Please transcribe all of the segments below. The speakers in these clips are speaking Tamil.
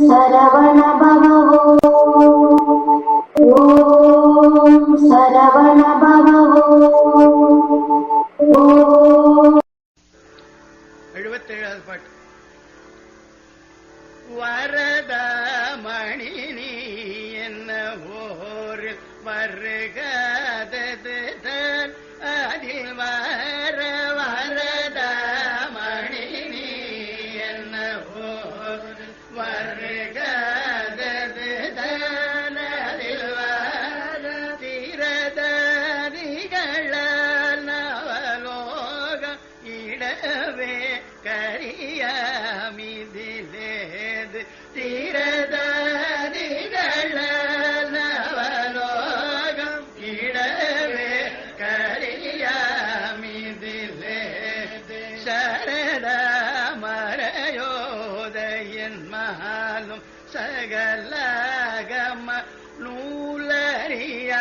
சரவண பவோ ஓம் சரவண பவோ எழுபத்தேழாவது பாட்டு. வரதமணி நீ என்ன ஓர் வருகதது என்ன ஓரில் வருகதது தான் வர திரதரிகளால் நவலோகம் இடவே கரியாமிதிலேது சகலகம நூலறியாத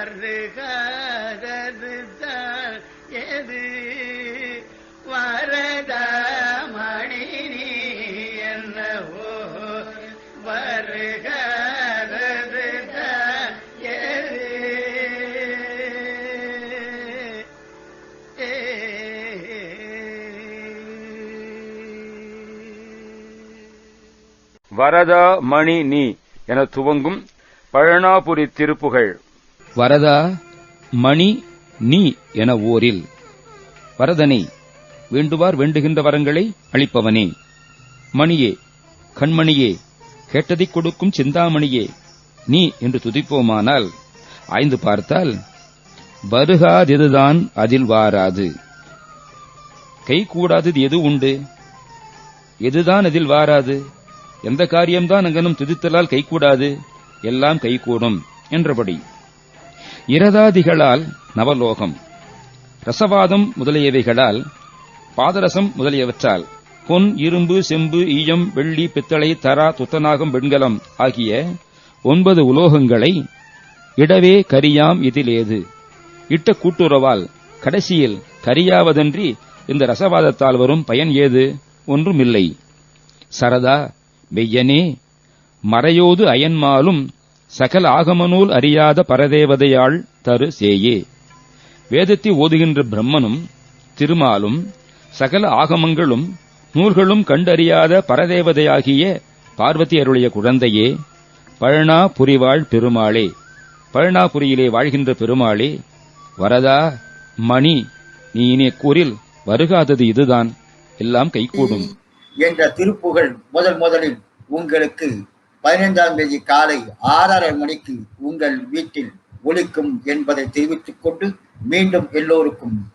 ஓரில் எது வரத மணி என்னவோ என்ன ஓரில் எது வரத மணி நீ என துவங்கும் பழனாபுரி திருப்புகழ் வரதா மணி நீ என ஓரில். வரதனை வேண்டுவார் வேண்டுகின்ற வரங்களை அளிப்பவனே. மணியே கண்மணியே கேட்டதைக் கொடுக்கும் சிந்தாமணியே நீ என்று துதிப்போமானால் ஆய்ந்து பார்த்தால் வருகாதிதுதான் அதில் வாராது. கை கூடாதது எது உண்டு? எதுதான் அதில் வாராது? எந்த காரியம்தான் அங்கனும் துதித்தலால் கைகூடாது? எல்லாம் கைகூடும் என்றபடி. இரதாதிகளால் நவலோகம் ரசவாதம் முதலியவைகளால் பாதரசம் முதலியவற்றால் பொன் இரும்பு செம்பு ஈயம் வெள்ளி பித்தளை தரா துத்தநாகம் வெண்கலம் ஆகிய ஒன்பது உலோகங்களை இடவே கரியாம் இதிலேது. இட்ட கூட்டுறவால் கடைசியில் கரியாவதன்றி இந்த ரசவாதத்தால் வரும் பயன் ஏது? ஒன்றுமில்லை. சரதா மெய்யனே மறையோது அயன்மாலும் சகல ஆகமநூல் அறியாத பரதேவதையாள் தரு சேயே. வேதத்தை ஓதுகின்ற பிரம்மனும் திருமாலும் சகல ஆகமங்களும் நூல்களும் கண்டறியாத பரதேவதையாகிய பார்வதி அருளிய குழந்தையே பழனா புரிவாள் பெருமாளே. பழனாபுரியிலே வாழ்கின்ற பெருமாளே வரதா மணி நீ இனிய கூறில் வருகாதது இதுதான். எல்லாம் கைகூடும். என்ற திருப்புகழ் முதல் முதலில் உங்களுக்கு பதினைந்தாம் தேதி காலை ஆறரை மணிக்கு உங்கள் வீட்டில் ஒழிக்கும் என்பதை தெரிவித்துக் கொண்டு மீண்டும் எல்லோருக்கும்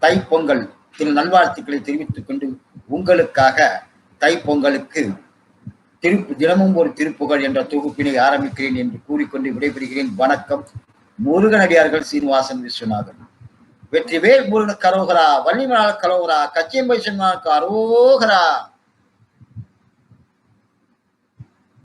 தைப்பொங்கல் திரு நல்வாழ்த்துக்களை தெரிவித்துக் கொண்டு உங்களுக்காக தைப்பொங்கலுக்கு திருப்பு தினமும் ஒரு திருப்புகழ் என்ற தொகுப்பினை ஆரம்பிக்கிறேன் என்று கூறிக்கொண்டு விடைபெறுகிறேன். வணக்கம். முருகனடியார்கள் சீனிவாசன் விஸ்வநாதன். வெற்றிவேல் முருகன் கரோகரா வள்ளிமலால் கரோகரா கச்சியம்பை சொன்னாருக்கு அரோகரா